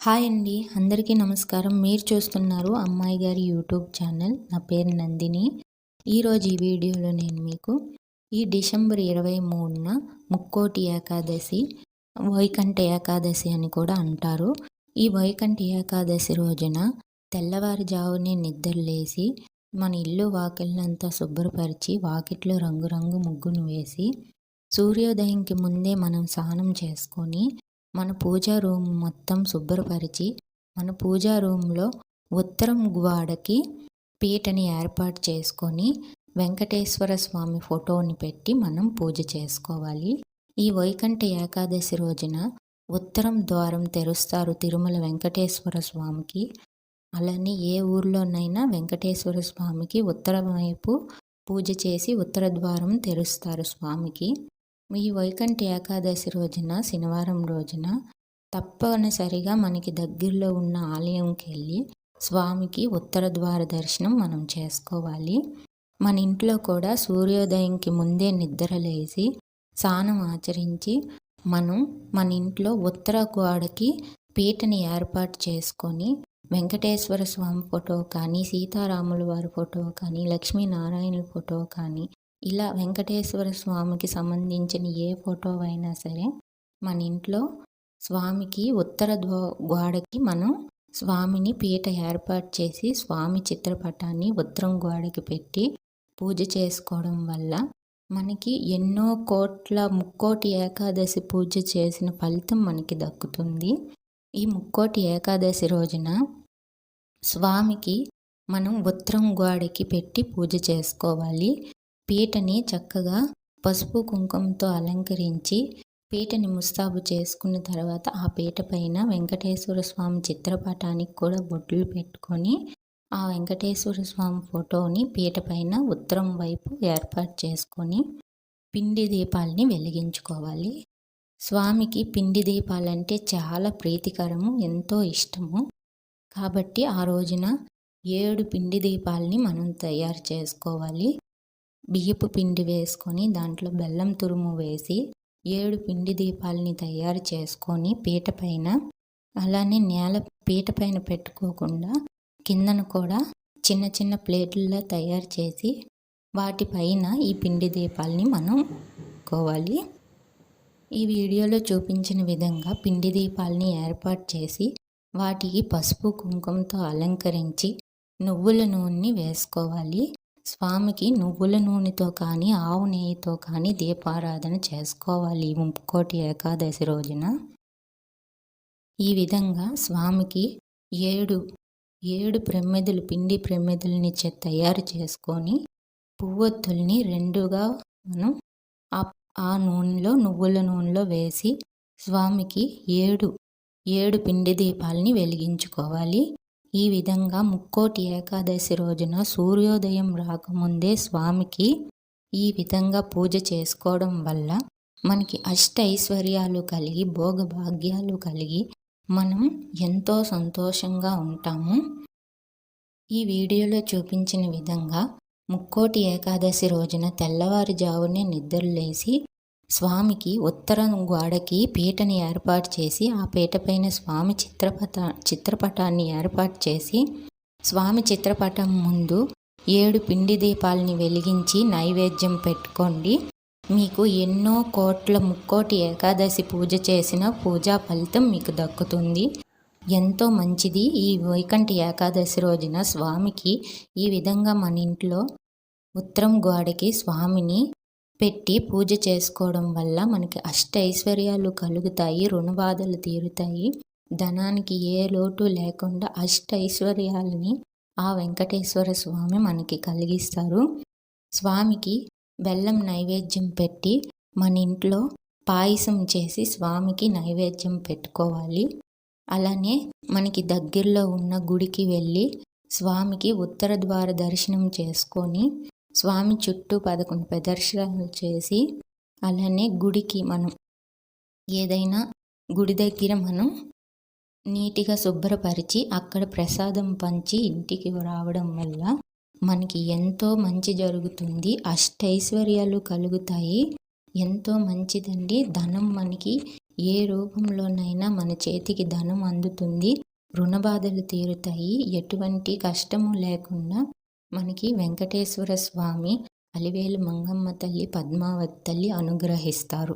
Hi అండి. అందరికీ నమస్కారం. మీరు చూస్తున్నారు అమ్మాయి గారి యూట్యూబ్ ఛానల్. నా పేరు నందిని. ఈరోజు ఈ వీడియోలో నేను మీకు ఈ డిసెంబర్ ఇరవై మూడున ముక్కోటి ఏకాదశి వైకంఠ ఏకాదశి అని కూడా అంటారు. ఈ వైకంఠ ఏకాదశి రోజున తెల్లవారుజావునే నిద్రలేసి మన ఇల్లు వాకిళ్ళంతా శుభ్రపరిచి వాకిట్లో రంగురంగు ముగ్గును వేసి సూర్యోదయంకి ముందే మనం స్నానం చేసుకొని మన పూజా రూమ్ మొత్తం శుభ్రపరిచి మన పూజా రూమ్లో ఉత్తరం గోడకి పీటని ఏర్పాటు చేసుకొని వెంకటేశ్వర స్వామి ఫోటోని పెట్టి మనం పూజ చేసుకోవాలి. ఈ వైకంఠ ఏకాదశి రోజున ఉత్తరం ద్వారం తెరుస్తారు తిరుమల వెంకటేశ్వర స్వామికి. అలానే ఏ ఊర్లోనైనా వెంకటేశ్వర స్వామికి ఉత్తరం వైపు పూజ చేసి ఉత్తర ద్వారం తెరుస్తారు స్వామికి. ఈ వైకంఠ ఏకాదశి రోజున శనివారం రోజున తప్పనిసరిగా మనకి దగ్గరలో ఉన్న ఆలయంకి వెళ్ళి స్వామికి ఉత్తర ద్వార దర్శనం మనం చేసుకోవాలి. మన ఇంట్లో కూడా సూర్యోదయంకి ముందే నిద్ర లేచి స్నానం ఆచరించి మనం మన ఇంట్లో ఉత్తర గోడకి పీటని ఏర్పాటు చేసుకొని వెంకటేశ్వర స్వామి ఫోటో కానీ సీతారాముల వారి ఫోటో కానీ లక్ష్మీనారాయణుల ఫోటో కానీ ఇలా వెంకటేశ్వర స్వామికి సంబంధించిన ఏ ఫోటో అయినా సరే మన ఇంట్లో స్వామికి ఉత్తర గోడకి మనం స్వామిని పీట ఏర్పాటు చేసి స్వామి చిత్రపటాన్ని ఉత్తరం గోడకి పెట్టి పూజ చేసుకోవడం వల్ల మనకి ఎన్నో కోట్ల ముక్కోటి ఏకాదశి పూజ చేసిన ఫలితం మనకి దక్కుతుంది. ఈ ముక్కోటి ఏకాదశి రోజున స్వామికి మనం ఉత్తరం గోడకి పెట్టి పూజ చేసుకోవాలి. పీటని చక్కగా పసుపు కుంకుమతో అలంకరించి పీటని ముస్తాబు చేసుకున్న తర్వాత ఆ పీట పైన వెంకటేశ్వర స్వామి చిత్రపటానికి కూడా బొడ్లు పెట్టుకొని ఆ వెంకటేశ్వర స్వామి ఫోటోని పీట పైన ఉత్తరం వైపు ఏర్పాటు చేసుకొని పిండి దీపాలని వెలిగించుకోవాలి. స్వామికి పిండి దీపాలంటే చాలా ప్రీతికరము ఎంతో ఇష్టము. కాబట్టి ఆ రోజున ఏడు పిండి దీపాలని మనం తయారు చేసుకోవాలి. బియ్యపు పిండి వేసుకొని దాంట్లో బెల్లం తురుము వేసి ఏడు పిండి దీపాలని తయారు చేసుకొని పీట పైన అలానే నేల పీట పైన పెట్టుకోకుండా కిందన కూడా చిన్న చిన్న ప్లేట్లలో తయారు చేసి వాటిపైన ఈ పిండి దీపాలని మనం కోవాలి. ఈ వీడియోలో చూపించిన విధంగా పిండి దీపాలని ఏర్పాటు చేసి వాటికి పసుపు కుంకుమతో అలంకరించి నువ్వుల నూనెని వేసుకోవాలి. స్వామికి నువ్వుల నూనెతో కానీ ఆవు నెయ్యితో కానీ దీపారాధన చేసుకోవాలి ముక్కోటి ఏకాదశి రోజున. ఈ విధంగా స్వామికి ఏడు ఏడు ప్రమ్మెదులు పిండి ప్రమిదల్ని తయారు చేసుకొని పువ్వొత్తుల్ని రెండుగా మనం ఆ నూనెలో నువ్వుల నూనెలో వేసి స్వామికి ఏడు ఏడు పిండి దీపాలని వెలిగించుకోవాలి. ఈ విధంగా ముక్కోటి ఏకాదశి రోజున సూర్యోదయం రాకముందే స్వామికి ఈ విధంగా పూజ చేసుకోవడం వల్ల మనకి అష్ట ఐశ్వర్యాలు కలిగి భోగభాగ్యాలు కలిగి మనం ఎంతో సంతోషంగా ఉంటాము. ఈ వీడియోలో చూపించిన విధంగా ముక్కోటి ఏకాదశి రోజున తెల్లవారుజావునే నిద్రలేసి స్వామికి ఉత్తరం గోడకి పీటని ఏర్పాటు చేసి ఆ పీటపైన స్వామి చిత్రపట చిత్రపటాన్ని ఏర్పాటు చేసి స్వామి చిత్రపటం ముందు ఏడు పిండి దీపాలని వెలిగించి నైవేద్యం పెట్టుకోండి. మీకు ఎన్నో కోట్ల ముక్కోటి ఏకాదశి పూజ చేసిన పూజా ఫలితం మీకు దక్కుతుంది. ఎంతో మంచిది ఈ వైకంఠ ఏకాదశి రోజున స్వామికి ఈ విధంగా మన ఇంట్లో ఉత్తరం గోడకి స్వామిని పెట్టి పూజ చేసుకోవడం వల్ల మనకి అష్ట ఐశ్వర్యాలు కలుగుతాయి రుణ బాధలు తీరుతాయి. ధనానికి ఏ లోటు లేకుండా అష్ట ఐశ్వర్యాలని ఆ వెంకటేశ్వర స్వామి మనకి కలిగిస్తారు. స్వామికి బెల్లం నైవేద్యం పెట్టి మన ఇంట్లో పాయసం చేసి స్వామికి నైవేద్యం పెట్టుకోవాలి. అలానే మనకి దగ్గరలో ఉన్న గుడికి వెళ్ళి స్వామికి ఉత్తర ద్వార దర్శనం చేసుకొని స్వామి చుట్టూ పదకొండు ప్రదర్శనలు చేసి అలానే గుడికి మనం ఏదైనా గుడి దగ్గర మనం నీట్గా శుభ్రపరిచి అక్కడ ప్రసాదం పంచి ఇంటికి రావడం వల్ల మనకి ఎంతో మంచి జరుగుతుంది. అష్టైశ్వర్యాలు కలుగుతాయి. ఎంతో మంచిదండి. ధనం మనకి ఏ రూపంలోనైనా మన చేతికి ధనం అందుతుంది. రుణబాధలు తీరుతాయి. ఎటువంటి కష్టము లేకుండా మనకి వెంకటేశ్వర స్వామి అలివేలు మంగమ్మ తల్లి పద్మావతి తల్లి అనుగ్రహిస్తారు.